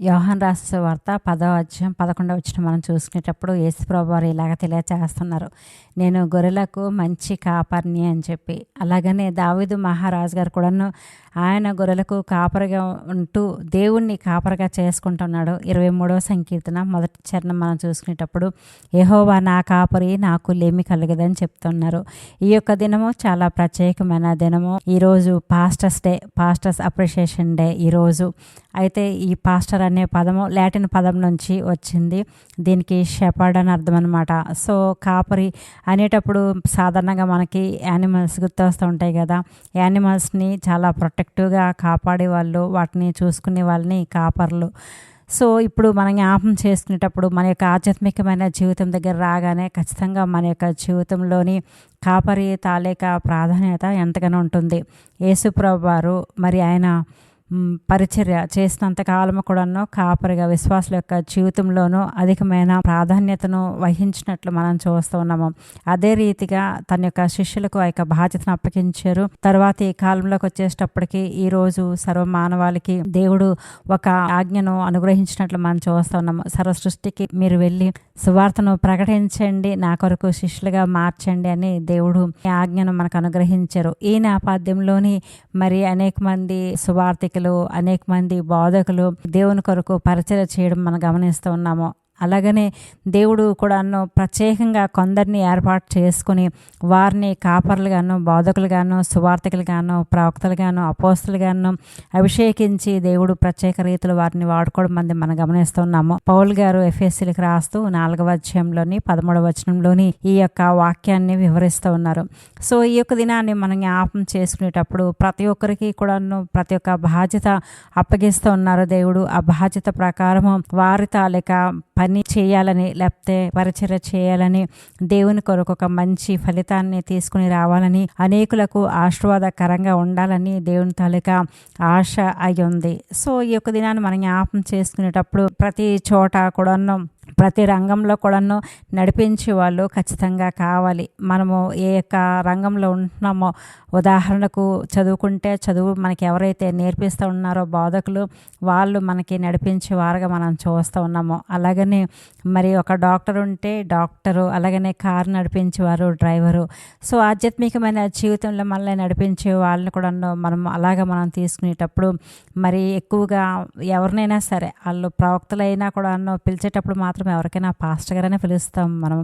యోహాన్ రాసిన వార్త పదవ అధ్యాయం పదకొండవ వచ్చిన మనం చూసుకునేటప్పుడు యేసుప్రభు వారు ఇలాగ తెలియచేస్తున్నారు. నేను గొర్రెలకు మంచి కాపర్ని అని చెప్పి. అలాగనే దావీదు మహారాజు గారు కూడాను ఆయన గొర్రెలకు కాపరిగా ఉంటూ దేవుణ్ణి కాపరిగా చేసుకుంటున్నాడు. ఇరవై మూడవ సంకీర్తన మొదటి చరణం మనం చూసుకునేటప్పుడు ఏహోవా నా కాపరి నాకు లేమి కలగదని చెప్తున్నారు. ఈ యొక్క దినము చాలా ప్రత్యేకమైన దినము. ఈరోజు pastors day pastors appreciation day ఈరోజు అయితే ఈ పాస్టర్ అనే పదము లాటిన్ పదం నుంచి వచ్చింది. దీనికి షెపర్డ్ అని అర్థం అనమాట సో కాపరి అనేటప్పుడు సాధారణంగా మనకి యానిమల్స్ గుర్తొస్తూ ఉంటాయి కదా. యానిమల్స్ని చాలా ప్రొటెక్ట్ ప్రొటెక్టివ్గా కాపాడే వాళ్ళు వాటిని చూసుకునే వాళ్ళని కాపర్లు. సో ఇప్పుడు మనం జ్ఞాపం చేసుకునేటప్పుడు మన యొక్క ఆధ్యాత్మికమైన జీవితం దగ్గర రాగానే ఖచ్చితంగా మన యొక్క జీవితంలోని కాపరి తాలేక ప్రాధాన్యత ఎంతగానో ఉంటుంది. యేసుప్రభు వారు మరి ఆయన పరిచర్య చేసినంత కాలము కూడాను కాపరిగా విశ్వాసుల యొక్క జీవితంలోనూ అధికమైన ప్రాధాన్యతను వహించినట్లు మనం చూస్తూ ఉన్నాము. అదే రీతిగా తన యొక్క శిష్యులకు ఆ యొక్క బాధ్యతను అప్పగించారు. తర్వాత ఈ కాలంలోకి వచ్చేటప్పటికి ఈ రోజు సర్వ మానవాళికి దేవుడు ఒక ఆజ్ఞను అనుగ్రహించినట్లు మనం చూస్తూ ఉన్నాము. సర్వ సృష్టికి మీరు వెళ్ళి సువార్తను ప్రకటించండి నా కొరకు శిష్యులుగా మార్చండి అని దేవుడు ఆజ్ఞను మనకు అనుగ్రహించారు. ఈ నేపథ్యంలోని మరి అనేక మంది అనేక మంది బోధకులు దేవుని కొరకు పరిచయం చేయడం మనం గమనిస్తూ ఉన్నాము. అలాగనే దేవుడు కూడాను ప్రత్యేకంగా కొందరిని ఏర్పాటు చేసుకుని వారిని కాపర్లుగాను బోధకులుగాను సువార్థకులుగాను ప్రవక్తలుగాను అపోస్తులుగాను అభిషేకించి దేవుడు ప్రత్యేక రీతిలో వారిని వాడుకోవడం మంది మనం గమనిస్తున్నాము పౌల్ గారు ఎఫ్ఎస్సీలకు రాస్తూ నాలుగవ అధ్యాయంలోని పదమూడవ వచనంలోని ఈ యొక్క వాక్యాన్ని వివరిస్తూ ఉన్నారు. సో ఈ యొక్క దినాన్ని మనం జ్ఞాపం చేసుకునేటప్పుడు ప్రతి ఒక్కరికి కూడాను ప్రతి ఒక్క బాధ్యత అప్పగిస్తూ ఉన్నారు దేవుడు. ఆ బాధ్యత ప్రకారము వారి తాలిక పని చేయాలని లేకపోతే పరిచర్య చేయాలని దేవుని కొరకు ఒక మంచి ఫలితాన్ని తీసుకుని రావాలని అనేకులకు ఆశీర్వాదకరంగా ఉండాలని దేవుని తాలూకా ఆశ అయి ఉంది. సో ఈ యొక్క దినాన్ని మనం జ్ఞాపం చేసుకునేటప్పుడు ప్రతి చోట కూడా ప్రతి రంగంలో కూడాను నడిపించే వాళ్ళు ఖచ్చితంగా కావాలి. మనము ఏ యొక్క రంగంలో ఉంటున్నామో ఉదాహరణకు చదువుకుంటే చదువు మనకి ఎవరైతే నేర్పిస్తూ ఉన్నారో బోధకులు వాళ్ళు మనకి నడిపించే వారుగా మనం చూస్తూ ఉన్నాము. అలాగనే మరి ఒక డాక్టర్ ఉంటే డాక్టరు అలాగనే కారు నడిపించేవారు డ్రైవరు. సో ఆధ్యాత్మికమైన జీవితంలో మనల్ని నడిపించే వాళ్ళని కూడా మనం అలాగ మనం తీసుకునేటప్పుడు మరి ఎక్కువగా ఎవరినైనా సరే వాళ్ళు ప్రవక్తలైనా కూడా పిలిచేటప్పుడు మాత్రం మాత్రం ఎవరికైనా పాస్టర్ గారనే పిలుస్తాం మనం.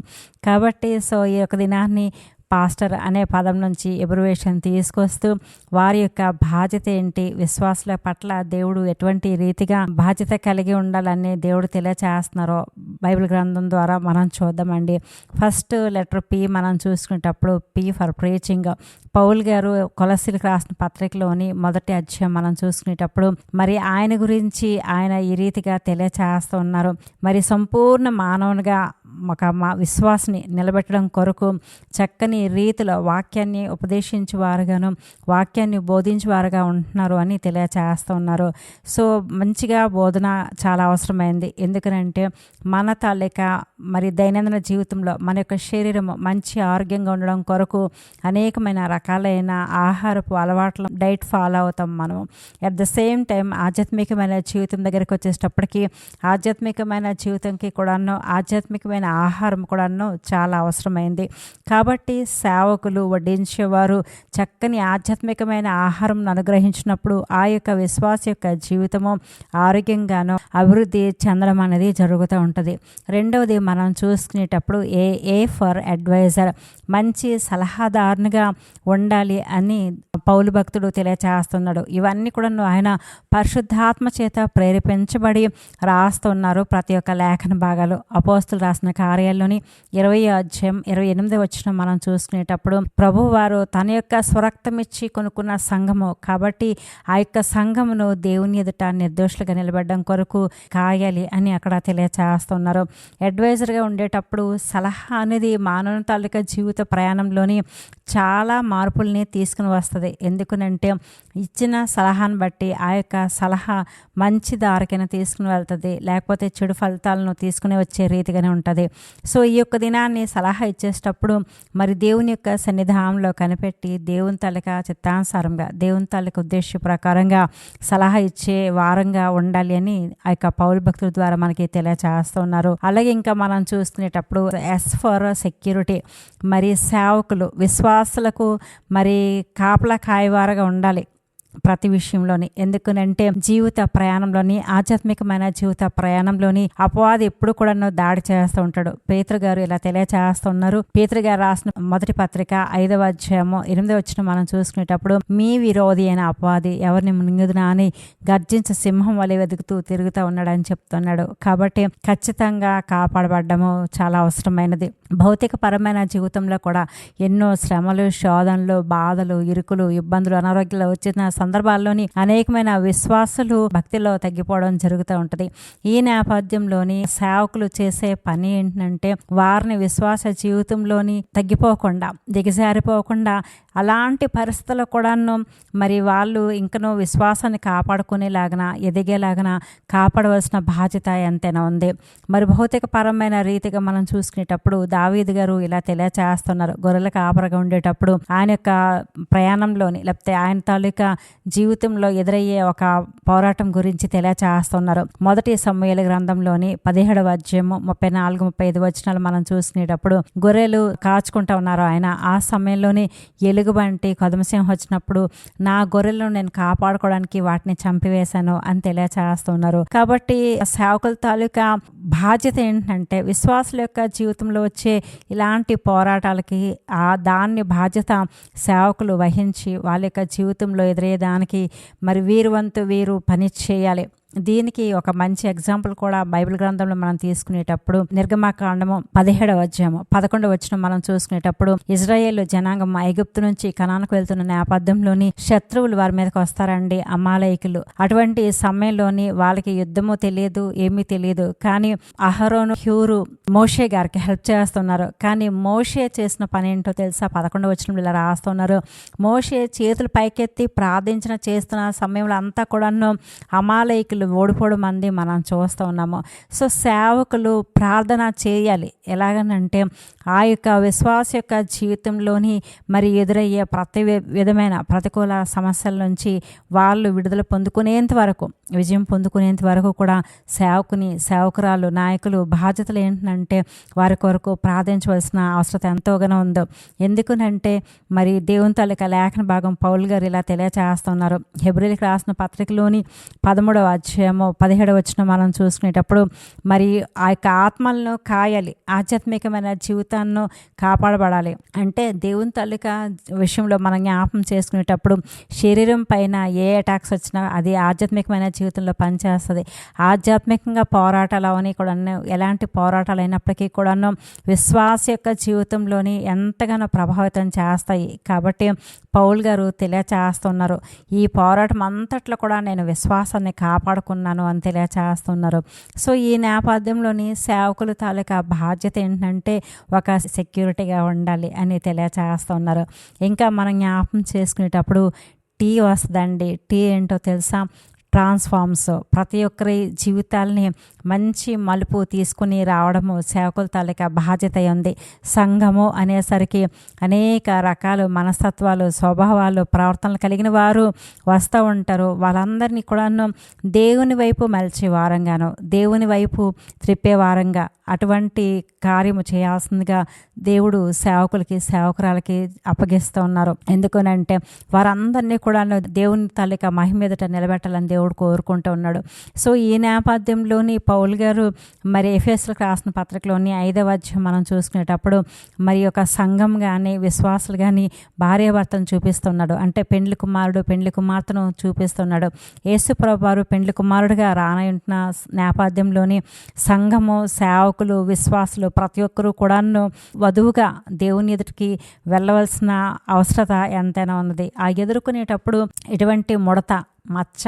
కాబట్టి సో ఈ యొక్క దినాన్ని పాస్టర్ అనే పదం నుంచి ఎబ్రివేషన్ తీసుకొస్తూ వారి యొక్క బాధ్యత ఏంటి? విశ్వాసుల పట్ల దేవుడు ఎటువంటి రీతిగా బాధ్యత కలిగి ఉండాలని దేవుడు తెలియచేస్తున్నారో బైబిల్ గ్రంథం ద్వారా మనం చూద్దామండి. ఫస్ట్ లెటర్ పి మనం చూసుకునేటప్పుడు పి ఫర్ ప్రీచింగ్. పౌల్ గారు కొలసిలకు రాసిన పత్రికలోని మొదటి అధ్యాయం మనం చూసుకునేటప్పుడు మరి ఆయన గురించి ఆయన ఈ రీతిగా తెలియచేస్తూ ఉన్నారు. మరి సంపూర్ణ మానవునిగా ఒక మా విశ్వాసని నిలబెట్టడం కొరకు చక్కని రీతిలో వాక్యాన్ని ఉపదేశించే వారుగాను వాక్యాన్ని బోధించే వారుగా ఉంటున్నారు అని తెలియచేస్తూ ఉన్నారు. సో మంచిగా బోధన చాలా అవసరమైంది. ఎందుకనంటే మన తాలిక మరి దైనందిన జీవితంలో మన యొక్క శరీరం మంచి ఆరోగ్యంగా ఉండడం కొరకు అనేకమైన రకాలైన ఆహారపు అలవాట్ల డైట్ ఫాలో అవుతాం మనం అట్ ద సేమ్ టైం ఆధ్యాత్మికమైన జీవితం దగ్గరికి వచ్చేటప్పటికి ఆధ్యాత్మికమైన జీవితంకి కూడాను ఆధ్యాత్మికమైన ఆహారం కూడాను చాలా అవసరమైంది. కాబట్టి సేవకులు వడ్డించేవారు చక్కని ఆధ్యాత్మికమైన ఆహారం అనుగ్రహించినప్పుడు ఆ యొక్క విశ్వాస యొక్క జీవితము ఆరోగ్యంగాను అభివృద్ధి చెందడం అనేది జరుగుతూ ఉంటుంది. రెండవది మనం చూసుకునేటప్పుడు ఏ ఏ ఫర్ అడ్వైజర్ మంచి సలహాదారునిగా ఉండాలి అని పౌలు భక్తుడు తెలియచేస్తున్నాడు. ఇవన్నీ కూడా ఆయన పరిశుద్ధాత్మ చేత ప్రేరేపించబడి రాస్తున్నారు ప్రతి ఒక్క లేఖన భాగాలు. అపోస్తులు రాసిన కార్యాల్లోని ఇరవై అధ్యాయం ఇరవై ఎనిమిది వచ్చిన మనం చూసుకునేటప్పుడు ప్రభు వారు తన యొక్క స్వరక్తం ఇచ్చి కొనుక్కున్న సంఘము. కాబట్టి ఆ యొక్క సంఘమును దేవుని ఎదుట నిర్దోషులుగా నిలబడడం కొరకు కాయాలి అని అక్కడ తెలియచేస్తున్నారు. అడ్వైజర్గా ఉండేటప్పుడు సలహా అనేది మానవ తాలూకా జీవిత ప్రయాణంలోని చాలా మార్పుల్ని తీసుకుని వస్తుంది. ఎందుకనంటే ఇచ్చిన సలహాను బట్టి ఆ యొక్క సలహా మంచి దారికైనా తీసుకుని వెళ్తుంది. లేకపోతే చెడు ఫలితాలను తీసుకుని వచ్చే రీతిగానే ఉంటుంది. ఉంటుంది సో ఈ యొక్క దినాన్ని సలహా ఇచ్చేటప్పుడు మరి దేవుని యొక్క సన్నిధానంలో కనిపెట్టి దేవుని తలక చిత్తానుసారంగా దేవుని తాలూక ఉద్దేశ ప్రకారంగా సలహా ఇచ్చే వారంగా ఉండాలి అని ఆ యొక్క పౌరు భక్తుల ద్వారా మనకి తెలియచేస్తున్నారు అలాగే ఇంకా మనం చూసుకునేటప్పుడు ఎస్ ఫర్ సెక్యూరిటీ మరి సేవకులు విశ్వాసులకు మరి కాపలా కాయవారగా ఉండాలి. ప్రతి విషయంలోని. ఎందుకనంటే జీవిత ప్రయాణంలోని ఆధ్యాత్మికమైన జీవిత ప్రయాణంలోని అపవాది ఎప్పుడు కూడా దాడి చేస్తూ ఉంటాడు. పేతురు గారు ఇలా తెలియచేస్తున్నారు. పేతురు గారు రాసిన మొదటి పత్రిక ఐదవ అధ్యాయము ఎనిమిదవ వచ్చిన మనం చూసుకునేటప్పుడు మీ విరోధి అయిన అపవాది ఎవరిని మునిగుదునా అని గర్జించ సింహం వలె వెతుకుతూ తిరుగుతూ ఉన్నాడని చెప్తున్నాడు. కాబట్టి ఖచ్చితంగా కాపాడబడ్డము చాలా అవసరమైనది. భౌతిక పరమైన జీవితంలో కూడా ఎన్నో శ్రమలు శోధనలు బాధలు ఇరుకులు ఇబ్బందులు అనారోగ్యాలు వచ్చిన సందర్భాల్లోని అనేకమైన విశ్వాసులు భక్తిలో తగ్గిపోవడం జరుగుతూ ఉంటుంది. ఈ నేపథ్యంలోని సేవకులు చేసే పని ఏంటంటే వారిని విశ్వాస జీవితంలోని తగ్గిపోకుండా దిగజారిపోకుండా అలాంటి పరిస్థితుల్లో కూడాను మరి వాళ్ళు ఇంకనూ విశ్వాసాన్ని కాపాడుకునేలాగన ఎదిగేలాగన కాపాడవలసిన బాధ్యత ఎంతైనా ఉంది. మరి భౌతిక పరమైన రీతిగా మనం చూసుకునేటప్పుడు దావీద్ గారు ఇలా తెలియచేస్తున్నారు. గొర్రెల కాపరగా ఉండేటప్పుడు ఆయన యొక్క ప్రయాణంలోని లేకపోతే ఆయన తాలూకా జీవితంలో ఎదురయ్యే ఒక పోరాటం గురించి తెలియచేస్తున్నారు. మొదటి సమయాల గ్రంథంలోని పదిహేడవ అధ్యాయము ముప్పై నాలుగు ముప్పై ఐదు వచనాలు మనం చూసుకునేటప్పుడు గొర్రెలు కాచుకుంటా ఉన్నారు. ఆయన ఆ సమయంలోనే ఎలుగుబంటి కొదమసింహం వచ్చినప్పుడు నా గొర్రెలను నేను కాపాడుకోవడానికి వాటిని చంపివేశాను అని తెలియచేస్తున్నారు. కాబట్టి సేవకుల తాలూకా బాధ్యత ఏంటంటే విశ్వాసుల యొక్క జీవితంలో వచ్చే ఇలాంటి పోరాటాలకి ఆ దాన్ని బాధ్యత సేవకులు వహించి వాళ్ళ యొక్క జీవితంలో దానికి మరి వీరు వంతు వీరు పని చేయాలి. దీనికి ఒక మంచి ఎగ్జాంపుల్ కూడా బైబిల్ గ్రంథంలో మనం తీసుకునేటప్పుడు నిర్గమాకాండము పదిహేడవ అధ్యాయము పదకొండవ వచ్చిన మనం చూసుకునేటప్పుడు ఇజ్రాయేల్ జనాంగం ఐగుప్తు నుంచి కణానికి వెళ్తున్న నేపథ్యంలోని శత్రువులు వారి మీదకి వస్తారండి అమాలయకులు అటువంటి సమయంలోని వాళ్ళకి యుద్ధము తెలియదు ఏమీ తెలియదు. కానీ అహరోను హ్యూరు మోషే గారికి హెల్ప్ చేస్తున్నారు. కానీ మోషే చేసిన పని ఏంటో తెలుసా? పదకొండవ వచ్చిన ఇలా రాస్తున్నారు. మోషే చేతులు పైకెత్తి ప్రార్థించిన చేస్తున్న సమయంలో అంతా కూడాను అమాలయకులు ఓడిపోవడం మంది మనం చూస్తూ ఉన్నాము. సో సేవకులు ప్రార్థన చేయాలి. ఎలాగనంటే ఆ యొక్క విశ్వాస యొక్క జీవితంలోని మరి ఎదురయ్యే ప్రతి విధమైన ప్రతికూల సమస్యల నుంచి వాళ్ళు విడుదల పొందుకునేంత వరకు విజయం పొందుకునేంత వరకు కూడా సేవకుని సేవకురాలు నాయకులు బాధ్యతలు ఏంటంటే వారి కొరకు ప్రార్థించవలసిన అవసరం ఎంతోగానో ఉందో. ఎందుకునంటే మరి దేవుని తాలూకా లేఖన భాగం పౌల్ గారు ఇలా తెలియచేస్తున్నారు. హెబ్రిల్కి రాసిన పత్రికలోని పదమూడవ అధ్యాయము పదిహేడవ వచ్చిన మనం చూసుకునేటప్పుడు మరి ఆ యొక్క ఆత్మలను కాయాలి ఆధ్యాత్మికమైన జీవితాన్ని కాపాడబడాలి. అంటే దేవుని తాలూకా విషయంలో మనం జ్ఞాపం చేసుకునేటప్పుడు శరీరం పైన ఏ అటాక్స్ వచ్చినా అది ఆధ్యాత్మికమైన జీవితంలో పనిచేస్తుంది. ఆధ్యాత్మికంగా పోరాటాలు అవన్నీ కూడా ఎలాంటి పోరాటాలు అయినప్పటికీ కూడాను విశ్వాస యొక్క జీవితంలోని ఎంతగానో ప్రభావితం చేస్తాయి. కాబట్టి పౌల్ గారు తెలియచేస్తున్నారు ఈ పోరాటం అంతట్లో కూడా నేను విశ్వాసాన్ని కాపాడుకున్నాను అని తెలియచేస్తున్నారు. సో ఈ నేపథ్యంలోని సేవకుల తాలూకా బాధ్యత ఏంటంటే ఒక సెక్యూరిటీగా ఉండాలి అని తెలియచేస్తున్నారు ఇంకా మనం జ్ఞాపం చేసుకునేటప్పుడు టీ వస్తుందండి. టీ ఏంటో తెలుసా? ట్రాన్స్ఫార్మ్స్ ప్రతి ఒక్కరి జీవితాలని మంచి మలుపు తీసుకుని రావడము సేవకుల తాలూకా బాధ్యత ఉంది. సంఘము అనేసరికి అనేక రకాలు మనస్తత్వాలు స్వభావాలు ప్రవర్తనలు కలిగిన వారు వస్తూ ఉంటారు. వాళ్ళందరినీ కూడాను దేవుని వైపు మలిచే వారంగాను దేవుని వైపు త్రిప్పే వారంగా అటువంటి కార్యము చేయాల్సిందిగా దేవుడు సేవకులకి సేవకురాలకి అప్పగిస్తూ ఉన్నారు. ఎందుకనంటే వారందరినీ కూడా దేవుని తల్లిక మహిమ మీదట నిలబెట్టాలని దేవుడు కోరుకుంటూ ఉన్నాడు. సో ఈ నేపథ్యంలోని పౌల్ గారు మరి ఎఫ్ఎస్లకు రాసిన పత్రికలోని ఐదవ అధ్యాయం మనం చూసుకునేటప్పుడు మరి ఒక సంఘం కానీ విశ్వాసులు కానీ భార్యాభర్తను చూపిస్తున్నాడు. అంటే పెండ్లి కుమారుడు పెండ్లి కుమార్తెను చూపిస్తున్నాడు. యేసుప్రభు వారు పెండ్లి కుమారుడుగా రానయుంటున్న నేపథ్యంలోని సంఘము సేవకులు విశ్వాసులు ప్రతి ఒక్కరూ కూడాను వధువుగా దేవుని ఎదుటికి వెళ్ళవలసిన అవసరత ఎంతైనా ఉన్నది. ఆ ఎదుర్కొనేటప్పుడు ఎటువంటి ముడత మచ్చ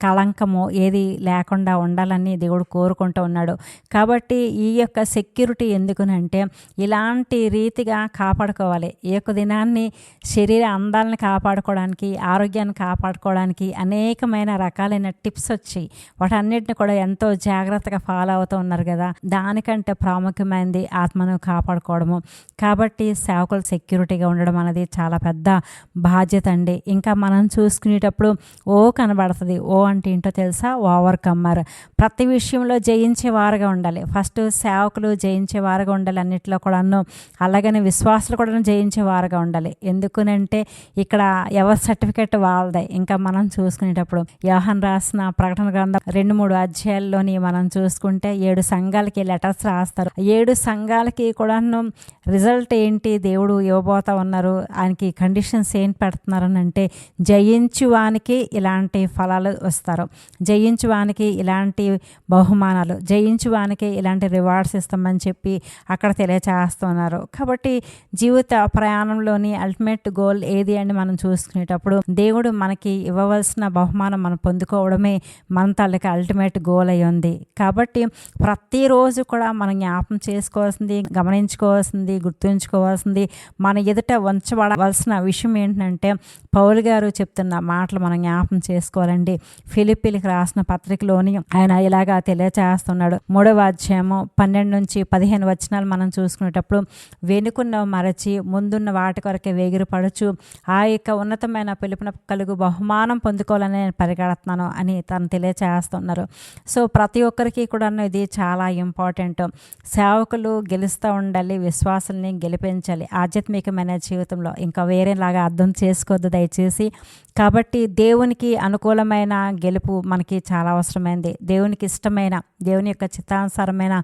కళంకము ఏది లేకుండా ఉండాలని దేవుడు కోరుకుంటూ ఉన్నాడు. కాబట్టి ఈ యొక్క సెక్యూరిటీ ఎందుకునంటే ఇలాంటి రీతిగా కాపాడుకోవాలి. ఈ యొక్క దినాన్ని శరీర అందాలను కాపాడుకోవడానికి ఆరోగ్యాన్ని కాపాడుకోవడానికి అనేకమైన రకాలైన టిప్స్ వచ్చి వాటన్నిటిని కూడా ఎంతో జాగ్రత్తగా ఫాలో అవుతూ ఉన్నారు కదా. దానికంటే ప్రాముఖ్యమైనది ఆత్మను కాపాడుకోవడము. కాబట్టి సేవకులు సెక్యూరిటీగా ఉండడం అనేది చాలా పెద్ద బాధ్యత అండి. ఇంకా మనం చూసుకునేటప్పుడు ఓ కనబడుతుంది ఓ అంటే ఏంటో తెలుసా? ఓవర్ కమ్మర్ ప్రతి విషయంలో జయించే వారుగా ఉండాలి. ఫస్ట్ సేవకులు జయించే వారుగా ఉండాలి అన్నిట్లో కూడాను. అలాగనే విశ్వాసులు కూడా జయించే వారుగా ఉండాలి. ఎందుకునంటే ఇక్కడ ఎవరి సర్టిఫికెట్ వాళ్ళదే. ఇంకా మనం చూసుకునేటప్పుడు యోహన్ రాసిన ప్రకటన గ్రంథం రెండు మూడు అధ్యాయాల్లోని మనం చూసుకుంటే ఏడు సంఘాలకి లెటర్స్ రాస్తారు. ఏడు సంఘాలకి కూడాను రిజల్ట్ ఏంటి? దేవుడు ఇవ్వబోతా ఉన్నారు. ఆయనకి కండిషన్స్ ఏం పెడుతున్నారని అంటే జయించువానికి ఇలాంటి ఫలాలు వస్తారు జయించువానికి ఇలాంటి బహుమానాలు జయించువానికి ఇలాంటి రివార్డ్స్ ఇస్తామని చెప్పి అక్కడ తెలియచేస్తున్నారు. కాబట్టి జీవిత ప్రయాణంలోని అల్టిమేట్ గోల్ ఏది అని మనం చూసుకునేటప్పుడు దేవుడు మనకి ఇవ్వవలసిన బహుమానం మనం పొందుకోవడమే మన తల్లికి అల్టిమేట్ గోల్ అయి ఉంది. కాబట్టి ప్రతిరోజు కూడా మనం జ్ఞాపం చేసుకోవాల్సింది గమనించుకోవాల్సింది గుర్తుంచుకోవాల్సింది మన ఎదుట ఉంచబడవలసిన విషయం ఏంటంటే పౌలు గారు చెప్తున్న మాటలు మనం జ్ఞాపం చేసుకోవాలండి. ఫిలిపిలికి రాసిన పత్రికలోని ఆయన ఇలాగా తెలియచేస్తున్నాడు. మూడవ అధ్యాయము పన్నెండు నుంచి పదిహేను వచనాలు మనం చూసుకునేటప్పుడు వెనుకున్న మరచి ముందున్న వాటి కొరకే వేగిరపడుచు. ఆ యొక్క ఉన్నతమైన పిలుపున కలుగు బహుమానం పొందుకోవాలని నేను పరిగెడుతున్నాను అని తను తెలియచేస్తున్నారు. సో ప్రతి ఒక్కరికి కూడా ఇది చాలా ఇంపార్టెంట్. సేవకులు గెలుస్తూ ఉండాలి విశ్వాసాలని గెలిపించాలి. ఆధ్యాత్మికమైన జీవితంలో ఇంకా వేరేలాగా అర్థం చేసుకోవద్దు దయచేసి. కాబట్టి దేవునికి అనుకూలమైన గెలుపు మనకి చాలా అవసరమైంది. దేవునికి ఇష్టమైన దేవుని యొక్క చిత్తానుసారమైన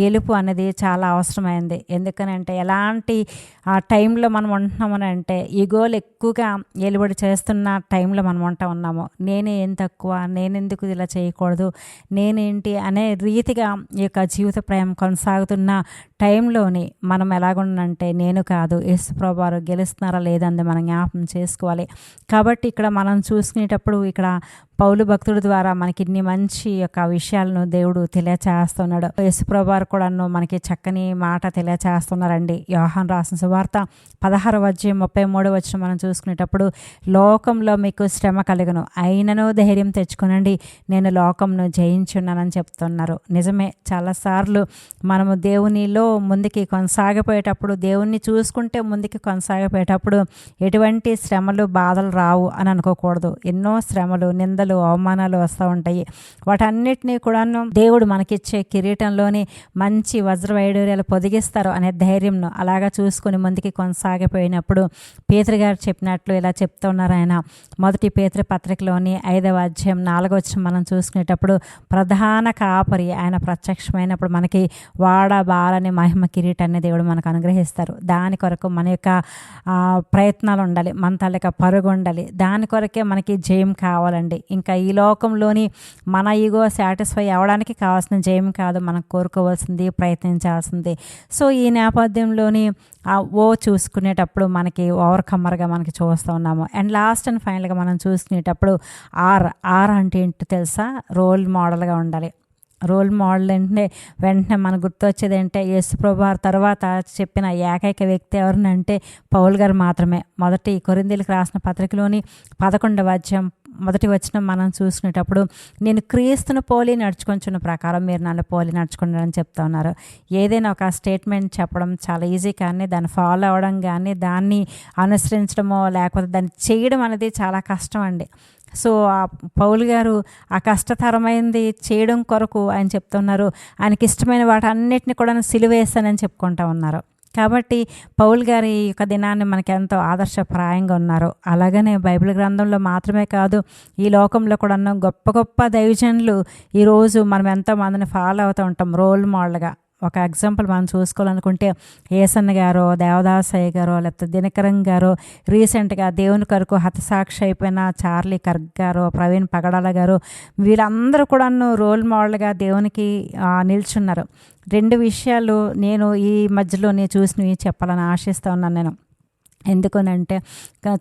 గెలుపు అనేది చాలా అవసరమైంది. ఎందుకనంటే ఎలాంటి ఆ టైంలో మనం ఉంటున్నామని అంటే ఈ గోల్ ఎక్కువగా ఎలుబడి చేస్తున్న టైంలో మనం ఉంటా ఉన్నాము. నేనే ఏం తక్కువ నేనెందుకు ఇలా చేయకూడదు నేనేంటి అనే రీతిగా ఈ యొక్క జీవిత ప్రయాణం కొనసాగుతున్న టైంలోని మనం ఎలాగుండంటే నేను కాదు యేసు ప్రభావారు గెలుస్తున్నారా లేదని మనం జ్ఞాపం చేసుకోవాలి. కాబట్టి ఇక్కడ మనం చూసుకునేటప్పుడు ఇక్కడ పౌలు భక్తుడి ద్వారా మనకి ఇన్ని మంచి యొక్క విషయాలను దేవుడు తెలియచేస్తున్నాడు. యశుప్రభారు కూడాను మనకి చక్కని మాట తెలియచేస్తున్నారండి. యోహాన్ రాసిన సువార్త పదహారు వచ్చి ముప్పై మూడు వచ్చిన మనం చూసుకునేటప్పుడు లోకంలో మీకు శ్రమ కలుగును అయినను ధైర్యం తెచ్చుకునండి నేను లోకంను జయించున్నానని చెప్తున్నారు. నిజమే చాలాసార్లు మనము దేవునిలో ముందుకి కొనసాగిపోయేటప్పుడు దేవుణ్ణి చూసుకుంటే ముందుకి కొనసాగిపోయేటప్పుడు ఎటువంటి శ్రమలు బాధలు రావు అని అనుకోకూడదు. ఎన్నో శ్రమలు నిందలు అవమానాలు వస్తూ ఉంటాయి. వాటన్నిటినీ కూడాను దేవుడు మనకిచ్చే కిరీటంలోని మంచి వజ్ర వైడూర్యాలు పొదిగిస్తారు అనే ధైర్యంను అలాగా చూసుకొని ముందుకి కొనసాగిపోయినప్పుడు పేతృ గారు చెప్పినట్లు ఇలా చెప్తూ ఉన్నారు ఆయన. మొదటి పేతృ పత్రికలోని ఐదవ అధ్యాయం నాలుగో వచ్చిన మనం చూసుకునేటప్పుడు ప్రధాన కాపరి ఆయన ప్రత్యక్షమైనప్పుడు మనకి వాడ బాలని మహిమ కిరీటాన్ని దేవుడు మనకు అనుగ్రహిస్తారు. దాని కొరకు మన యొక్క ప్రయత్నాలు ఉండాలి. మన తల్లిక పరుగు ఉండాలి. దాని కొరకే మనకి జయం కావాలండి. ఇంకా ఈ లోకంలోని మన ఈగో సాటిస్ఫై అవ్వడానికి కావాల్సిన జయం కాదు మనం కోరుకోవాల్సింది ప్రయత్నించాల్సింది. సో ఈ నేపథ్యంలోని ఓ చూసుకునేటప్పుడు మనకి ఓవర్ కమ్మర్గా మనకి చూస్తూ ఉన్నాము. అండ్ లాస్ట్ అండ్ ఫైనల్గా మనం చూసుకునేటప్పుడు ఆర్ ఆర్ అంటే ఏంటో తెలుసా? రోల్ మోడల్గా ఉండాలి. రోల్ మోడల్ అంటే వెంటనే మనకు గుర్తొచ్చేది అంటే యేసుప్రభు తర్వాత చెప్పిన ఏకైక వ్యక్తి ఎవరినంటే పౌల్ గారు మాత్రమే. మొదటి కొరిందీలకు రాసిన పత్రికలోని పదకొండవ అధ్యాయం మొదటి వచ్చిన మనం చూసుకునేటప్పుడు నేను క్రీస్తును పోలి నడుచుకొంచున్న ప్రకారం మీరు నన్ను పోలి నడుచుకున్నారని చెప్తా ఉన్నారు. ఏదైనా ఒక స్టేట్మెంట్ చెప్పడం చాలా ఈజీ కానీ దాన్ని ఫాలో అవ్వడం కానీ దాన్ని అనుసరించడమో లేకపోతే దాన్ని చేయడం అనేది చాలా కష్టం అండి. సో ఆ పౌలు గారు ఆ కష్టతరమైంది చేయడం కొరకు ఆయన చెప్తున్నారు. ఆయనకి ఇష్టమైన వాటి అన్నిటిని కూడా సిలువేస్తానని చెప్పుకుంటా ఉన్నారు. కాబట్టి పౌల్ గారి యొక్క దినాన్ని మనకి ఎంతో ఆదర్శప్రాయంగా ఉన్నారు. అలాగనే బైబిల్ గ్రంథంలో మాత్రమే కాదు ఈ లోకంలో కూడా గొప్ప గొప్ప దైవజనులు ఈరోజు మనం ఎంతో మందిని ఫాలో అవుతూ ఉంటాం. రోల్ మోడల్గా ఒక ఎగ్జాంపుల్ మనం చూసుకోవాలనుకుంటే ఏసన్న గారో దేవదాసయ్య గారో లేకపోతే దినకరం గారో రీసెంట్గా దేవుని కొరకు హతసాక్షి అయిపోయిన చార్లీ కర్గ్ గారు ప్రవీణ్ పగడాల గారు వీళ్ళందరూ కూడా రోల్ మోడల్గా దేవునికి నిల్చున్నారు. రెండు విషయాలు నేను ఈ మధ్యలో నేను చూసినవి చెప్పాలని ఆశిస్తూ ఉన్నాను నేను. ఎందుకనంటే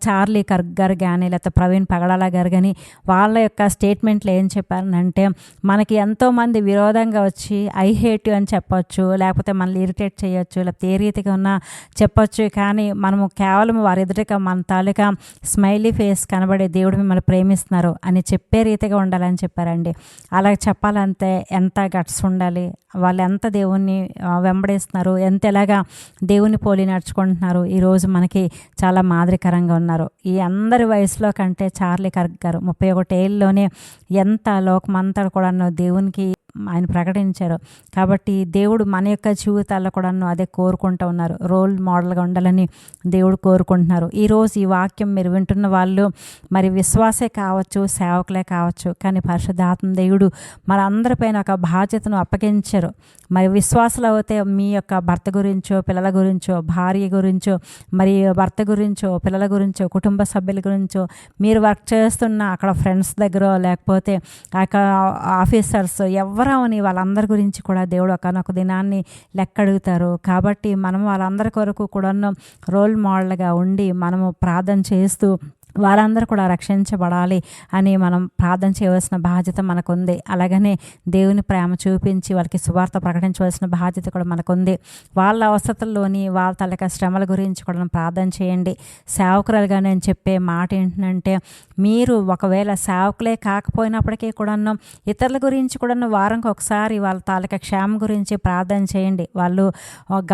చార్లీ కర్గ్ గారు కానీ లేకపోతే ప్రవీణ్ పగడాల గారు కానీ వాళ్ళ యొక్క స్టేట్మెంట్లు ఏం చెప్పారంటే మనకి ఎంతోమంది విరోధంగా వచ్చి ఐ హేట్ యు అని చెప్పొచ్చు లేకపోతే మనల్ని ఇరిటేట్ చేయొచ్చు లేకపోతే ఏ రీతిగా ఉన్నా చెప్పొచ్చు కానీ మనము కేవలం వారి ఎదుటిగా మన తాలూకా స్మైలీ ఫేస్ కనబడే దేవుడు మిమ్మల్ని ప్రేమిస్తున్నారు అని చెప్పే రీతిగా ఉండాలని చెప్పారండి. అలా చెప్పాలంటే ఎంత గట్స్ ఉండాలి? వాళ్ళు ఎంత దేవుణ్ణి వెంబడేస్తున్నారు వెంబడిస్తున్నారు? ఎంత ఎలాగా దేవుని పోలి నడుచుకుంటున్నారు? ఈరోజు మనకి చాలా మాదిరికరంగా ఉన్నారు. ఈ అందరి వయసులో కంటే చార్లీ కర్గ్ గారు ముప్పై ఒకటి ఏళ్ళలోనే ఎంత లోకమంతా కూడా దేవునికి ఆయన ప్రకటించారు. కాబట్టి దేవుడు మన యొక్క జీవితాల్లో కూడా అదే కోరుకుంటూ ఉన్నారు. రోల్ మోడల్గా ఉండాలని దేవుడు కోరుకుంటున్నారు. ఈరోజు ఈ వాక్యం మీరు వింటున్న వాళ్ళు మరి విశ్వాసే కావచ్చు సేవకులే కావచ్చు కానీ పరిశుద్ధాత్మ దేవుడు మన అందరిపైన ఒక బాధ్యతను అప్పగించారు. మరి విశ్వాసులు అయితే మీ యొక్క భర్త గురించో పిల్లల గురించో భార్య గురించో మరి భర్త గురించో పిల్లల గురించో కుటుంబ సభ్యుల గురించో మీరు వర్క్ చేస్తున్న అక్కడ ఫ్రెండ్స్ దగ్గర లేకపోతే అక్కడ ఆఫీసర్స్ ఎవరని వాళ్ళందరి గురించి కూడా దేవుడు ఒకనొక దినాన్ని లెక్క అడుగుతారు కాబట్టి మనం వాళ్ళందరి కొరకు కూడా రోల్ మోడల్గా ఉండి మనము ప్రార్థన చేస్తూ వారందరూ కూడా రక్షించబడాలి అని మనం ప్రార్థన చేయవలసిన బాధ్యత మనకుంది. అలాగనే దేవుని ప్రేమ చూపించి వాళ్ళకి సువార్త ప్రకటించవలసిన బాధ్యత కూడా మనకుంది. వాళ్ళ అవసరతల్లోని వాళ్ళ తలక శ్రమల గురించి కూడా ప్రార్థన చేయండి. సేవకురాలుగా నేను చెప్పే మాట ఏంటంటే మీరు ఒకవేళ సేవకులే కాకపోయినప్పటికీ కూడాను ఇతరుల గురించి కూడాను వారంకి ఒకసారి వాళ్ళ తాలక క్షేమం గురించి ప్రార్థన చేయండి. వాళ్ళు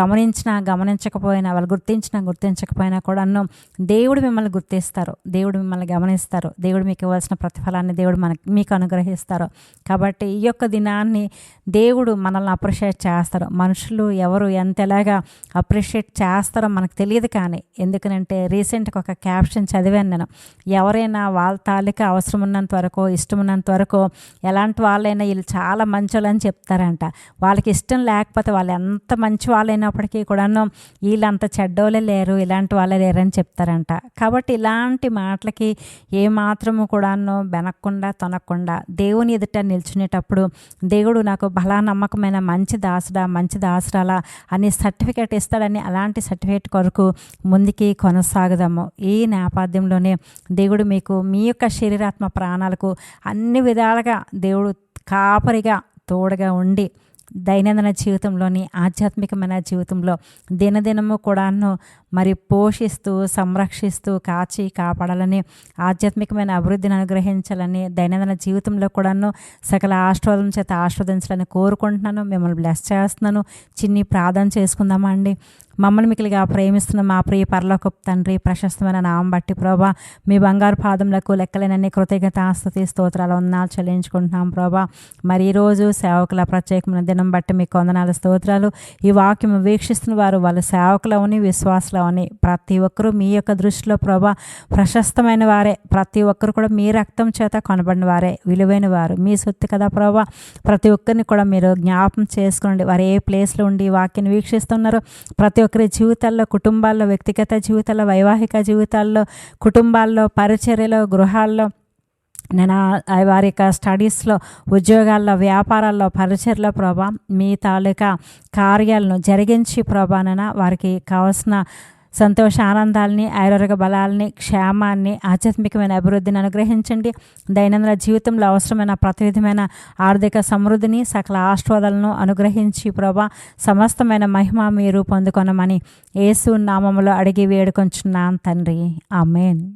గమనించినా గమనించకపోయినా వాళ్ళు గుర్తించినా గుర్తించకపోయినా కూడాను దేవుడు మిమ్మల్ని గుర్తిస్తారు. దేవుడు మిమ్మల్ని గమనిస్తారు. దేవుడు మీకు ఇవ్వాల్సిన ప్రతిఫలాన్ని దేవుడు మనకి మీకు అనుగ్రహిస్తారు. కాబట్టి ఈ యొక్క దినాన్ని దేవుడు మనల్ని అప్రిషియేట్ చేస్తారు. మనుషులు ఎవరు ఎంత ఎలాగా అప్రిషియేట్ చేస్తారో మనకు తెలియదు కానీ ఎందుకనంటే రీసెంట్గా ఒక క్యాప్షన్ చదివాను నేను. ఎవరైనా వాళ్ళ తాలిక అవసరం ఉన్నంత వరకు ఇష్టం ఉన్నంత వరకు ఎలాంటి వాళ్ళైనా వీళ్ళు చాలా మంచోళ్ళని చెప్తారంట. వాళ్ళకి ఇష్టం లేకపోతే వాళ్ళు ఎంత మంచి వాళ్ళైనప్పటికీ కూడాను వీళ్ళంత చెడ్డోళ్ళే లేరు ఇలాంటి వాళ్ళే లేరని చెప్తారంట. కాబట్టి ఇలాంటి మాటలకి ఏ మాత్రము కూడాను వెనక్కుండా తొనకుండా దేవుని ఎదుట నిల్చునేటప్పుడు దేవుడు నాకు బలా నమ్మకమైన మంచి దాసుడా మంచి దాసురాలా అని సర్టిఫికేట్ ఇస్తాడని అలాంటి సర్టిఫికేట్ కొరకు ముందుకి కొనసాగుదాము. ఈ నేపథ్యంలోనే దేవుడు మీకు మీ యొక్క శరీరాత్మ ప్రాణాలకు అన్ని విధాలుగా దేవుడు కాపరిగా తోడుగా ఉండి దైనందిన జీవితంలోని ఆధ్యాత్మికమైన జీవితంలో దినదినము కూడాను మరి పోషిస్తూ సంరక్షిస్తూ కాచి కాపాడాలని ఆధ్యాత్మికమైన అభివృద్ధిని అనుగ్రహించాలని దైనందిన జీవితంలో కూడాను సకల ఆశీర్వాదం చేత ఆస్వాదించాలని కోరుకుంటున్నాను. మిమ్మల్ని బ్లెస్ చేస్తున్నాను. చిన్ని ప్రార్థన చేసుకుందామా అండి? మమ్మల్ని మిగిలిగా ప్రేమిస్తున్న మా ప్రియ పరలోకపు తండ్రి ప్రశస్తమైన నామం బట్టి ప్రభా మీ బంగారు పాదములకు లెక్కలేనన్ని కృతజ్ఞత ఆస్తుతి స్తోత్రాలు వందనాలు చెల్లించుకుంటున్నాం ప్రభా. మరి ఈరోజు సేవకుల ప్రత్యేకమైన దినం బట్టి మీకు వందనాలు స్తోత్రాలు. ఈ వాక్యం వీక్షిస్తున్న వారు వాళ్ళు సేవకులవని విశ్వాసులవని ప్రతి ఒక్కరూ మీ యొక్క దృష్టిలో ప్రభా ప్రశస్తమైన వారే. ప్రతి ఒక్కరు కూడా మీ రక్తం చేత కొనబడిన వారే విలువైన వారు. మీ సొత్తు కదా ప్రభా. ప్రతి ఒక్కరిని కూడా మీరు జ్ఞాపం చేసుకోండి. వారు ఏ ప్లేస్లో ఉండి వాక్యని వీక్షిస్తున్నారో ప్రతి ఒక్కరి జీవితాల్లో కుటుంబాల్లో వ్యక్తిగత జీవితాల్లో వైవాహిక జీవితాల్లో కుటుంబాల్లో పరిచర్యలో గృహాల్లో నేను వారి యొక్క స్టడీస్లో ఉద్యోగాల్లో వ్యాపారాల్లో పరిచయలో ప్రభా మీ తాలూకా కార్యాలను జరిగించి ప్రభానన వారికి కావలసిన సంతోష ఆనందాలని ఆరోగ్య బలాలని క్షేమాన్ని ఆధ్యాత్మికమైన అభివృద్ధిని అనుగ్రహించండి. దైనందిన జీవితంలో అవసరమైన ప్రతి విధమైన ఆర్థిక సమృద్ధిని సకల ఆశీర్వాదాలను అనుగ్రహించి ప్రభా సమస్తమైన మహిమ మీరు పొందుకొనమని యేసు నామములో అడిగి వేడుకొంచున్నాను తండ్రి. ఆమెన్.